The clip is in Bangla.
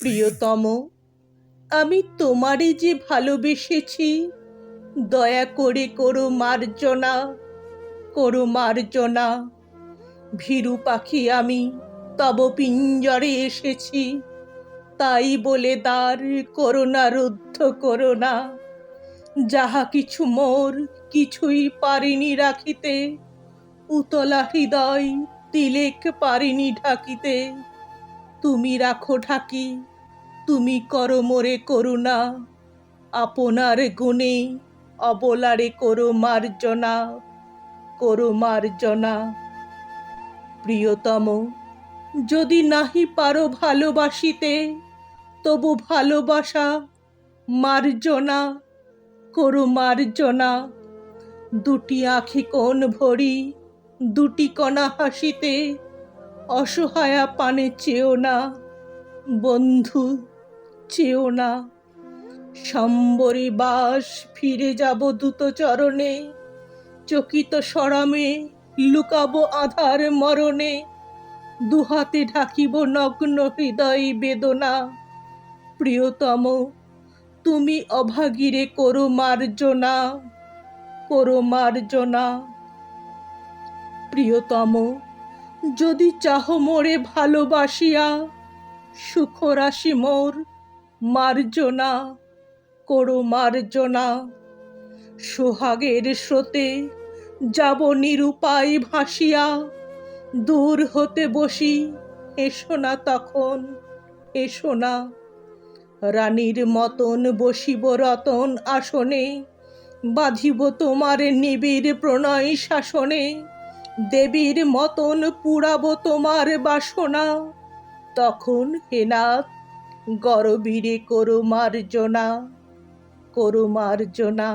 প্রিয়তম, আমি তোমারে যে ভালোবেসেছি, দয়া করে করো মার্জনা করো মার্জনা। ভীরু পাখি আমি, তব পিঞ্জরে এসেছি, তাই বলে দ্বার করোনা রুদ্ধ করোনা যাহা কিছু মোর কিছুই পারিনি রাখিতে, উতলা হৃদয় তিলেক পারিনি ঢাকিতে। তুমি রাখো ঢাকি, তুমি করো মোরে করুণা, আপনার গুণে অবলারে করো মার্জনা করো মার্জনা। প্রিয়তম, যদি নাহি পারো ভালোবাসিতে, তবু ভালোবাসা, মার্জনা, করো মার্জনা। দুটি আখি কোন ভরি, দুটি কণা হাসিতে অসহায়া পানে চেও না, বন্ধু চেও না। সম্বরী বাস ফিরে যাব দ্রুত চরণে, চকিত সরমে লুকাবো আধার মরণে, দুহাতে ঢাকিব নগ্ন হৃদয় বেদনা। প্রিয়তম, তুমি অভাগিরে করো মার্জনা করো মার্জনা। প্রিয়তম যদি চাহ মোরে ভালোবাসিয়া, সুখরাশি মোর মার্জনা, করো মার্জনা। সোহাগের স্রোতে যাব নিরুপায় ভাসিয়া, দূর হতে বসি, এসো না তখন, এসো না। রানীর মতন বসিব রতন আসনে, বাঁধিব তোমার নিবিড় প্রণয় শাসনে। দেবীর মতন পুরাব তোমার বাসনা। তখন হেনাথ গরবীরে করো মার্জনা করো মার্জনা